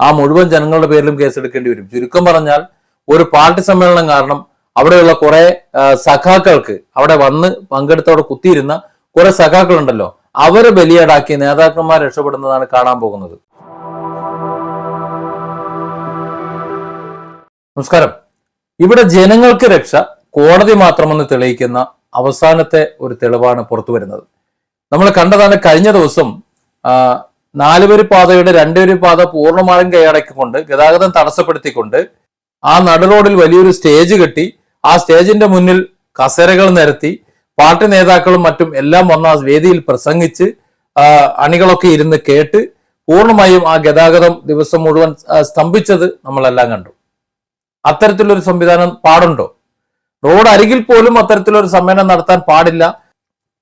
ആ മുഴുവൻ ജനങ്ങളുടെ പേരിലും കേസെടുക്കേണ്ടി വരും. ചുരുക്കം പറഞ്ഞാൽ ഒരു പാർട്ടി സമ്മേളനം കാരണം അവിടെയുള്ള കുറെ സഖാക്കൾക്ക് അവിടെ വന്ന് പങ്കെടുത്തവിടെ കുത്തിയിരുന്ന കുറെ സഖാക്കളുണ്ടല്ലോ അവരെ ബലിയാടാക്കി നേതാക്കന്മാർ രക്ഷപ്പെടുന്നതാണ് കാണാൻ പോകുന്നത്. നമസ്കാരം. ഇവിടെ ജനങ്ങൾക്ക് രക്ഷ കോടതി മാത്രമെന്ന് തെളിയിക്കുന്ന അവസാനത്തെ ഒരു തെളിവാണ് പുറത്തു വരുന്നത് നമ്മൾ കണ്ടതാണ് കഴിഞ്ഞ ദിവസം നാലുവരി പാതയുടെ രണ്ടുവരി പാത പൂർണമായും കൈയടക്കിക്കൊണ്ട് ഗതാഗതം തടസ്സപ്പെടുത്തിക്കൊണ്ട് ആ നടു റോഡിൽ വലിയൊരു സ്റ്റേജ് കെട്ടി ആ സ്റ്റേജിന്റെ മുന്നിൽ കസേരകൾ നിരത്തി പാർട്ടി നേതാക്കളും മറ്റും എല്ലാം വന്ന വേദിയിൽ പ്രസംഗിച്ച് അണികളൊക്കെ ഇരുന്ന് കേട്ട് പൂർണമായും ആ ഗതാഗതം ദിവസം മുഴുവൻ സ്തംഭിച്ചത് നമ്മളെല്ലാം കണ്ടു. അത്തരത്തിലൊരു സംവിധാനം പാടുണ്ടോ? റോഡ് അരികിൽ പോലും അത്തരത്തിലൊരു സമ്മേളനം നടത്താൻ പാടില്ല.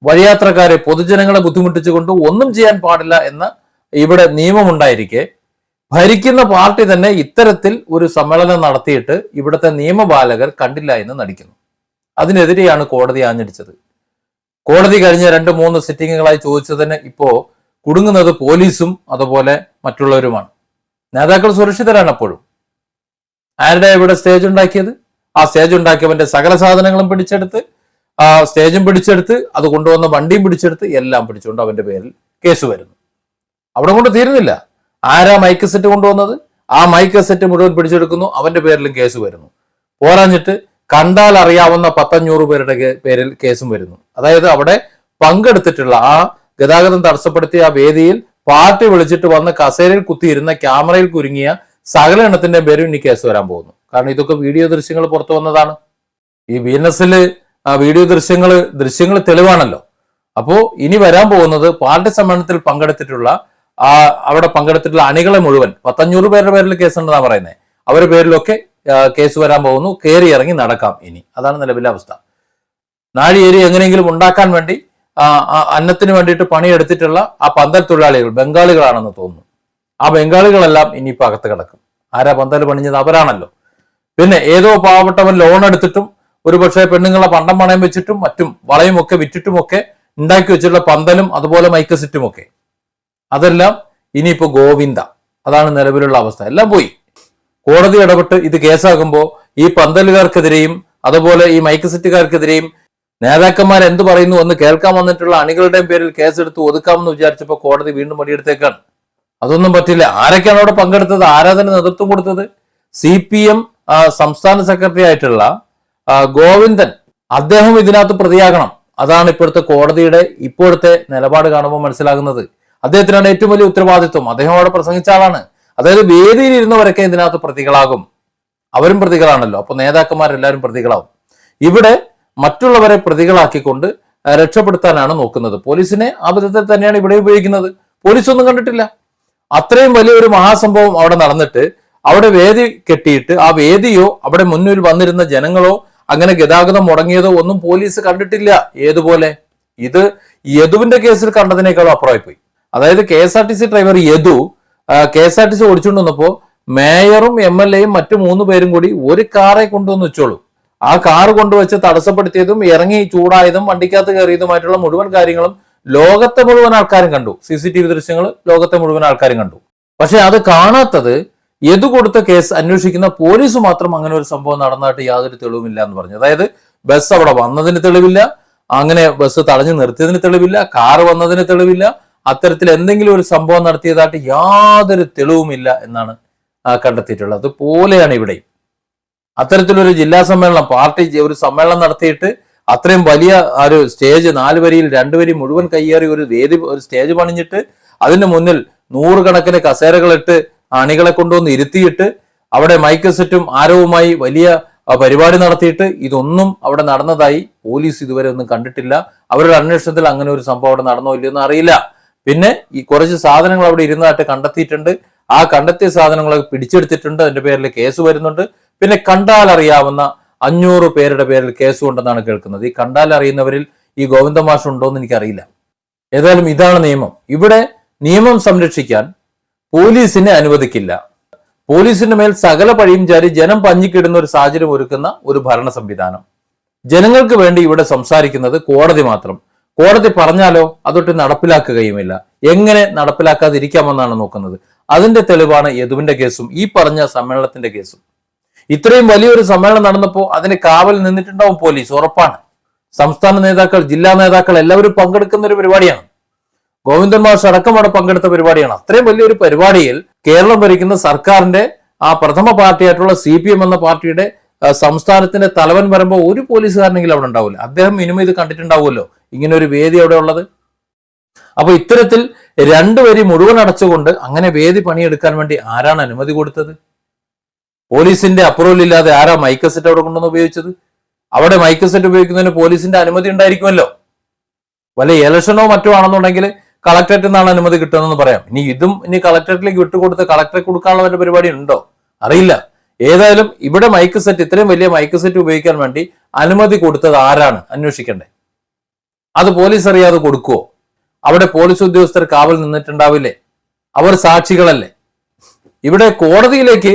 വഴിയാത്രക്കാരെ പൊതുജനങ്ങളെ ബുദ്ധിമുട്ടിച്ചുകൊണ്ട് ഒന്നും ചെയ്യാൻ പാടില്ല എന്ന ഇവിടെ നിയമമുണ്ടായിരിക്കെ. ഭരിക്കുന്ന പാർട്ടി തന്നെ ഇത്തരത്തിൽ ഒരു സമ്മേളനം നടത്തിയിട്ട് ഇവിടുത്തെ നിയമപാലകർ കണ്ടില്ല എന്ന് നടിക്കുന്നു. അതിനെതിരെയാണ് കോടതി ആഞ്ഞടിച്ചത്. കോടതി കഴിഞ്ഞ രണ്ട് മൂന്ന് സിറ്റിങ്ങുകളായി ചോദിച്ചതിന് ഇപ്പോ കുടുങ്ങുന്നത് പോലീസും അതുപോലെ മറ്റുള്ളവരുമാണ്. നേതാക്കൾ സുരക്ഷിതരാണ് അപ്പോഴും. ആരുടെ ഇവിടെ സ്റ്റേജ് ഉണ്ടാക്കിയത്? ആ സ്റ്റേജ് ഉണ്ടാക്കിയവന്റെ സകല സാധനങ്ങളും പിടിച്ചെടുത്ത് ആ സ്റ്റേജും പിടിച്ചെടുത്ത് അത് കൊണ്ടുവന്ന വണ്ടിയും പിടിച്ചെടുത്ത് എല്ലാം പിടിച്ചുകൊണ്ട് അവന്റെ പേരിൽ കേസ് വരുന്നു. അവിടെ കൊണ്ട് തീരുന്നില്ല. ആരാ മൈക്ക് സെറ്റ് കൊണ്ടുവന്നത്? ആ മൈക്ക് സെറ്റ് മുഴുവൻ പിടിച്ചെടുക്കുന്നു. അവന്റെ പേരിലും കേസ് വരുന്നു. പോരാഞ്ഞിട്ട് കണ്ടാൽ അറിയാവുന്ന പത്തഞ്ഞൂറ് പേരുടെ പേരിൽ കേസും വരുന്നു. അതായത് അവിടെ പങ്കെടുത്തിട്ടുള്ള ആ ഗതാഗതം തടസ്സപ്പെടുത്തിയ ആ വേദിയിൽ പാർട്ടി വിളിച്ചിട്ട് വന്ന് കസേരയിൽ കുത്തിയിരുന്ന ക്യാമറയിൽ കുരുങ്ങിയ സകല എണ്ണത്തിന്റെ പേരും ഇനി കേസ് വരാൻ പോകുന്നു. കാരണം ഇതൊക്കെ വീഡിയോ ദൃശ്യങ്ങൾ പുറത്തു വന്നതാണ്. ഈ ബി എൻ എസിൽ വീഡിയോ ദൃശ്യങ്ങൾ ദൃശ്യങ്ങൾ തെളിവാണല്ലോ. അപ്പോ ഇനി വരാൻ പോകുന്നത് പാർട്ടി സമ്മേളനത്തിൽ പങ്കെടുത്തിട്ടുള്ള ആ അവിടെ പങ്കെടുത്തിട്ടുള്ള അണികളെ മുഴുവൻ പത്തഞ്ഞൂറ് പേരുടെ പേരിൽ കേസുണ്ടെന്നാണ് പറയുന്നത് അവരുടെ പേരിലൊക്കെ കേസ് വരാൻ പോകുന്നു കയറി ഇറങ്ങി നടക്കാം ഇനി. അതാണ് നിലവിലെ അവസ്ഥ. നാഴിയേരി എങ്ങനെയെങ്കിലും ഉണ്ടാക്കാൻ വേണ്ടി അന്നത്തിന് വേണ്ടിയിട്ട് പണിയെടുത്തിട്ടുള്ള ആ പന്തൽ തൊഴിലാളികൾ ബംഗാളികളാണെന്ന് തോന്നുന്നു. ആ ബംഗാളികളെല്ലാം ഇനിയിപ്പോൾ അകത്ത് കിടക്കും. ആരാ പന്തൽ പണിഞ്ഞത്? അവരാണല്ലോ. പിന്നെ ഏതോ പാവപ്പെട്ടവൻ ലോൺ എടുത്തിട്ടും ഒരുപക്ഷെ പെണ്ണുങ്ങളെ പണ്ടം പണയം വെച്ചിട്ടും മറ്റും വളയും ഒക്കെ വിറ്റിട്ടും ഒക്കെ ഉണ്ടാക്കി വെച്ചിട്ടുള്ള പന്തലും അതുപോലെ മൈക്ക് ഒക്കെ അതെല്ലാം ഇനിയിപ്പോ ഗോവിന്ദ. അതാണ് നിലവിലുള്ള അവസ്ഥ. എല്ലാം പോയി. കോടതി ഇടപെട്ട് ഇത് കേസാകുമ്പോൾ ഈ പന്തലുകാർക്കെതിരെയും അതുപോലെ ഈ മൈക്ക് സെറ്റുകാർക്കെതിരെയും നേതാക്കന്മാർ എന്ത് പറയുന്നു എന്ന് കേൾക്കാൻ വന്നിട്ടുള്ള അണികളുടെയും പേരിൽ കേസെടുത്ത് ഒതുക്കാമെന്ന് വിചാരിച്ചപ്പോൾ കോടതി വീണ്ടും പണിയെടുത്തേക്കാണ് അതൊന്നും പറ്റില്ല. ആരൊക്കെയാണ് അവിടെ പങ്കെടുത്തത്? ആരാധന നേതൃത്വം കൊടുത്തത്? സി പി എം സംസ്ഥാന സെക്രട്ടറി ആയിട്ടുള്ള ഗോവിന്ദൻ അദ്ദേഹം ഇതിനകത്ത് പ്രതിയാകണം. അതാണ് ഇപ്പോഴത്തെ കോടതിയുടെ ഇപ്പോഴത്തെ നിലപാട് കാണുമ്പോൾ മനസ്സിലാകുന്നത്. അദ്ദേഹത്തിനാണ് ഏറ്റവും വലിയ ഉത്തരവാദിത്വം. അദ്ദേഹം അവിടെ പ്രസംഗിച്ച ആളാണ്. അതായത് വേദിയിൽ ഇരുന്നവരൊക്കെ ഇതിനകത്ത് പ്രതികളാകും. അവരും പ്രതികളാണല്ലോ. അപ്പൊ നേതാക്കന്മാരെല്ലാവരും പ്രതികളാവും. ഇവിടെ മറ്റുള്ളവരെ പ്രതികളാക്കിക്കൊണ്ട് രക്ഷപ്പെടുത്താനാണ് നോക്കുന്നത്. പോലീസിനെ ആ വിധത്തിൽ തന്നെയാണ് ഇവിടെ ഉപയോഗിക്കുന്നത്. പോലീസ് ഒന്നും കണ്ടിട്ടില്ല. അത്രയും വലിയൊരു മഹാസംഭവം അവിടെ നടന്നിട്ട് അവിടെ വേദി കെട്ടിയിട്ട് ആ വേദിയോ അവിടെ മുന്നിൽ വന്നിരുന്ന ജനങ്ങളോ അങ്ങനെ ഗതാഗതം മുടങ്ങിയതോ ഒന്നും പോലീസ് കണ്ടിട്ടില്ല. ഏതുപോലെ? ഇത് യദുവിന്റെ കേസിൽ കണ്ടതിനേക്കാളും അപ്പുറമായി പോയി അതായത് K S R T C driver Yadu K S R T C ഓടിച്ചുകൊണ്ട് മേയറും എം എൽ എയും മറ്റു മൂന്ന് പേരും കൂടി ഒരു കാറെ കൊണ്ടുവന്ന് വെച്ചോളൂ. ആ കാർ കൊണ്ടുവച്ച് തടസ്സപ്പെടുത്തിയതും ഇറങ്ങി ചൂടായതും വണ്ടിക്കകത്ത് കയറിയതുമായിട്ടുള്ള മുഴുവൻ കാര്യങ്ങളും ലോകത്തെ മുഴുവൻ ആൾക്കാരും കണ്ടു. സി സി ടി വി ദൃശ്യങ്ങൾ ലോകത്തെ മുഴുവൻ ആൾക്കാരും കണ്ടു. പക്ഷെ അത് കാണാത്തത് എതു കൊടുത്ത കേസ് അന്വേഷിക്കുന്ന പോലീസ് മാത്രം അങ്ങനെ ഒരു സംഭവം നടന്നതായിട്ട് യാതൊരു തെളിവുമില്ല എന്ന് പറഞ്ഞു. അതായത് ബസ് അവിടെ വന്നതിന് തെളിവില്ല അങ്ങനെ ബസ് തടഞ്ഞു നിർത്തിയതിന് തെളിവില്ല കാർ വന്നതിന് തെളിവില്ല അത്തരത്തിൽ എന്തെങ്കിലും ഒരു സംഭവം നടത്തിയതായിട്ട് യാതൊരു തെളിവുമില്ല എന്നാണ് കണ്ടെത്തിയിട്ടുള്ളത്. അതുപോലെയാണ് ഇവിടെയും. അത്തരത്തിലൊരു ജില്ലാ സമ്മേളനം പാർട്ടി ഒരു സമ്മേളനം നടത്തിയിട്ട് അത്രയും വലിയ ഒരു സ്റ്റേജ് നാല് വരിയിൽ രണ്ടു വരി മുഴുവൻ കയ്യേറി ഒരു വേദി ഒരു സ്റ്റേജ് പണിഞ്ഞിട്ട് അതിന്റെ മുന്നിൽ നൂറുകണക്കിന് കസേരകളിട്ട് അണികളെ കൊണ്ടുവന്ന് ഇരുത്തിയിട്ട് അവിടെ മൈക്ക് സെറ്റും ആരവുമായി വലിയ പരിപാടി നടത്തിയിട്ട് ഇതൊന്നും അവിടെ നടന്നതായി പോലീസ് ഇതുവരെ ഒന്നും കണ്ടിട്ടില്ല. അവരുടെ അന്വേഷണത്തിൽ അങ്ങനെ ഒരു സംഭവം അവിടെ നടന്നോ ഇല്ലയോ എന്ന് അറിയില്ല. പിന്നെ ഈ കുറച്ച് സാധനങ്ങൾ അവിടെ ഇരുന്നതായിട്ട് കണ്ടെത്തിയിട്ടുണ്ട്. ആ കണ്ടെത്തിയ സാധനങ്ങളൊക്കെ പിടിച്ചെടുത്തിട്ടുണ്ട്. അതിന്റെ പേരിൽ കേസ് വരുന്നുണ്ട്. പിന്നെ കണ്ടാൽ അറിയാവുന്ന അഞ്ഞൂറ് പേരുടെ പേരിൽ കേസ് കൊണ്ടെന്നാണ് കേൾക്കുന്നത്. ഈ കണ്ടാൽ അറിയുന്നവരിൽ ഈ ഗോവിന്ദമാഷ് ഉണ്ടോ എന്ന് എനിക്കറിയില്ല. ഏതായാലും ഇതാണ് നിയമം. ഇവിടെ നിയമം സംരക്ഷിക്കാൻ പോലീസിനെ അനുവദിക്കില്ല. പോലീസിന്റെ മേൽ സകല പഴിയും ചാരി ജനം പഞ്ഞിക്കിടുന്ന ഒരു സാഹചര്യം ഒരുക്കുന്ന ഒരു ഭരണ സംവിധാനം. ജനങ്ങൾക്ക് വേണ്ടി ഇവിടെ സംസാരിക്കുന്നത് കോടതി മാത്രം. കോടതി പറഞ്ഞാലോ അതൊട്ട് നടപ്പിലാക്കുകയുമില്ല. എങ്ങനെ നടപ്പിലാക്കാതിരിക്കാമെന്നാണ് നോക്കുന്നത്. അതിന്റെ തെളിവാണ് യദുവിന്റെ കേസും ഈ പറഞ്ഞ സമ്മേളനത്തിന്റെ കേസും. ഇത്രയും വലിയൊരു സമ്മേളനം നടന്നപ്പോൾ അതിന് കാവൽ നിന്നിട്ടുണ്ടാവും പോലീസ് ഉറപ്പാണ്. സംസ്ഥാന നേതാക്കൾ ജില്ലാ നേതാക്കൾ എല്ലാവരും പങ്കെടുക്കുന്ന ഒരു പരിപാടിയാണ്. ഗോവിന്ദൻ മാഷ് അടക്കം അവിടെ പങ്കെടുത്ത പരിപാടിയാണ്. അത്രയും വലിയൊരു പരിപാടിയിൽ കേരളം ഭരിക്കുന്ന സർക്കാരിന്റെ ആ പ്രഥമ പാർട്ടിയായിട്ടുള്ള സി പി എം എന്ന പാർട്ടിയുടെ സംസ്ഥാനത്തിന്റെ തലവൻ വരുമ്പോൾ ഒരു പോലീസുകാരനെങ്കിലും അവിടെ ഉണ്ടാവില്ല. അദ്ദേഹം ഇനിമേ ഇത് കണ്ടിട്ടുണ്ടാവുമല്ലോ. ഇങ്ങനെ ഒരു വേദി അവിടെ ഉള്ളത്? അപ്പൊ ഇത്തരത്തിൽ രണ്ടു വരി മുഴുവൻ അടച്ചുകൊണ്ട് അങ്ങനെ വേദി പണിയെടുക്കാൻ വേണ്ടി ആരാണ് അനുമതി കൊടുത്തത്? പോലീസിന്റെ അപ്രൂവൽ ഇല്ലാതെ ആരാ മൈക്ക് സെറ്റ് അവിടെ കൊണ്ടുവന്ന് ഉപയോഗിച്ചത്? അവിടെ മൈക്ക് സെറ്റ് ഉപയോഗിക്കുന്നതിന് പോലീസിന്റെ അനുമതി ഉണ്ടായിരിക്കുമല്ലോ. വല്ല ഇലക്ഷനോ മറ്റോ ആണെന്നുണ്ടെങ്കിൽ കളക്ടറേറ്റിൽ നിന്നാണ് അനുമതി കിട്ടുന്നതെന്ന് പറയാം. ഇനി ഇതും ഇനി കളക്ടറേറ്റിലേക്ക് വിട്ടുകൊടുത്ത് കളക്ടറെ കൊടുക്കാനുള്ള വല്ല പരിപാടി ഉണ്ടോ? അറിയില്ല. ഏതായാലും ഇവിടെ മൈക്ക് സെറ്റ് ഇത്രയും വലിയ മൈക്ക് സെറ്റ് ഉപയോഗിക്കാൻ വേണ്ടി അനുമതി കൊടുത്തത് ആരാണ്? അന്വേഷിക്കണ്ടേ. അത് പോലീസ് അറിയാതെ കൊടുക്കുവോ? അവിടെ പോലീസ് ഉദ്യോഗസ്ഥർ കാവൽ നിന്നിട്ടുണ്ടാവില്ലേ? അവർ സാക്ഷികളല്ലേ? ഇവിടെ കോടതിയിലേക്ക്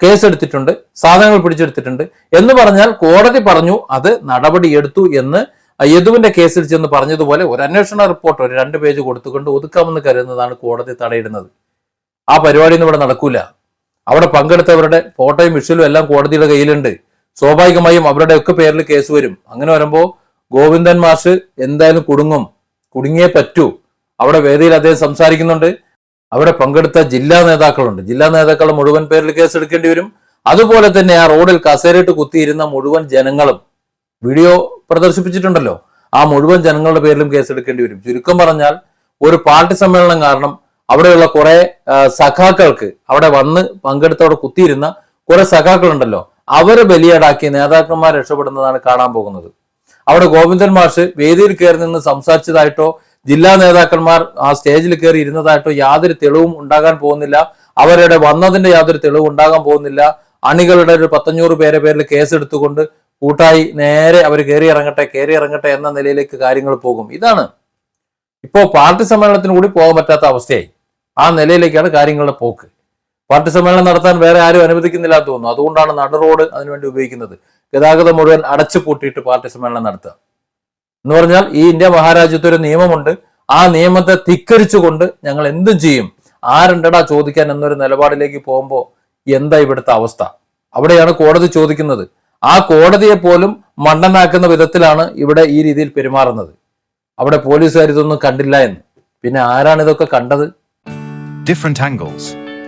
കേസെടുത്തിട്ടുണ്ട് സാധനങ്ങൾ പിടിച്ചെടുത്തിട്ടുണ്ട് എന്ന് പറഞ്ഞാൽ കോടതി പറഞ്ഞു അത് നടപടിയെടുത്തു എന്ന് യദുവിന്റെ കേസിൽ ചെന്ന് പറഞ്ഞതുപോലെ ഒരു അന്വേഷണ റിപ്പോർട്ട് ഒരു രണ്ട് പേജ് കൊടുത്തുകൊണ്ട് ഒതുക്കാമെന്ന് കരുതുന്നതാണ് കോടതി തടയിടുന്നത്. ആ പരിപാടിയൊന്നും ഇവിടെ നടക്കൂല. അവിടെ പങ്കെടുത്തവരുടെ ഫോട്ടോയും വിഷ്വലും എല്ലാം കോടതിയുടെ കയ്യിലുണ്ട്. സ്വാഭാവികമായും അവരുടെയൊക്കെ പേരിൽ കേസ് വരും. അങ്ങനെ വരുമ്പോ ഗോവിന്ദൻ മാഷ് എന്തായാലും കുടുങ്ങും. കുടുങ്ങിയേ പറ്റൂ. അവിടെ വേദിയിൽ അദ്ദേഹം സംസാരിക്കുന്നുണ്ട്. അവിടെ പങ്കെടുത്ത ജില്ലാ നേതാക്കളുണ്ട്. ജില്ലാ നേതാക്കളുടെ മുഴുവൻ പേരിൽ കേസ് എടുക്കേണ്ടി വരും. അതുപോലെ തന്നെ ആ റോഡിൽ കസേരയിട്ട് കുത്തിയിരുന്ന മുഴുവൻ ജനങ്ങളും വീഡിയോ പ്രദർശിപ്പിച്ചിട്ടുണ്ടല്ലോ. ആ മുഴുവൻ ജനങ്ങളുടെ പേരിലും കേസ് എടുക്കേണ്ടി വരും. ചുരുക്കം പറഞ്ഞാൽ ഒരു പാർട്ടി സമ്മേളനം കാരണം അവിടെയുള്ള കുറെ സഖാക്കൾക്ക് അവിടെ വന്ന് പങ്കെടുത്തവിടെ കുത്തിയിരുന്ന കുറെ സഖാക്കളുണ്ടല്ലോ. അവരെ ബലിയാടാക്കി നേതാക്കന്മാർ രക്ഷപ്പെടുന്നതാണ് കാണാൻ പോകുന്നത്. അവിടെ ഗോവിന്ദൻ മാഷ് വേദിയിൽ കയറി നിന്ന് സംസാരിച്ചതായിട്ടോ ജില്ലാ നേതാക്കന്മാർ ആ സ്റ്റേജിൽ കയറി ഇരുന്നതായിട്ടോ യാതൊരു തെളിവും ഉണ്ടാകാൻ പോകുന്നില്ല. അവരുടെ വന്നതിന്റെ യാതൊരു തെളിവും ഉണ്ടാകാൻ പോകുന്നില്ല. അണികളുടെ ഒരു പത്തഞ്ഞൂറ് പേരെ പേരിൽ കേസ് എടുത്തുകൊണ്ട് കൂട്ടായി നേരെ അവർ കയറി ഇറങ്ങട്ടെ കയറി ഇറങ്ങട്ടെ എന്ന നിലയിലേക്ക് കാര്യങ്ങൾ പോകും. ഇതാണ്. ഇപ്പോ പാർട്ടി സമ്മേളനത്തിന് കൂടി പോകാൻ പറ്റാത്ത അവസ്ഥയായി. ആ നിലയിലേക്കാണ് കാര്യങ്ങളുടെ പോക്ക്. പാർട്ടി സമ്മേളനം നടത്താൻ വേറെ ആരും അനുവദിക്കുന്നില്ല എന്ന് തോന്നുന്നു. അതുകൊണ്ടാണ് നട റോഡ് അതിനുവേണ്ടി ഉപയോഗിക്കുന്നത്. ഗതാഗതം മുഴുവൻ അടച്ചു പൂട്ടിയിട്ട് പാർട്ടി സമ്മേളനം നടത്തുക. എന്ന് പറഞ്ഞാൽ ഈ ഇന്ത്യ മഹാരാജ്യത്ത് ഒരു നിയമമുണ്ട്. ആ നിയമത്തെ ധിക്കരിച്ചുകൊണ്ട് ഞങ്ങൾ എന്തും ചെയ്യും. ആരുണ്ടടാ ചോദിക്കാൻ എന്നൊരു നിലപാടിലേക്ക് പോകുമ്പോൾ എന്താ ഇവിടുത്തെ അവസ്ഥ? അവിടെയാണ് കോടതി ചോദിക്കുന്നത്. ആ കോടതിയെ പോലും മണ്ണനാക്കുന്ന വിധത്തിലാണ് ഇവിടെ ഈ രീതിയിൽ പെരുമാറുന്നത്. അവിടെ പോലീസുകാർ ഇതൊന്നും കണ്ടില്ല എന്ന്. പിന്നെ ആരാണ് ഇതൊക്കെ കണ്ടത്? Different angles.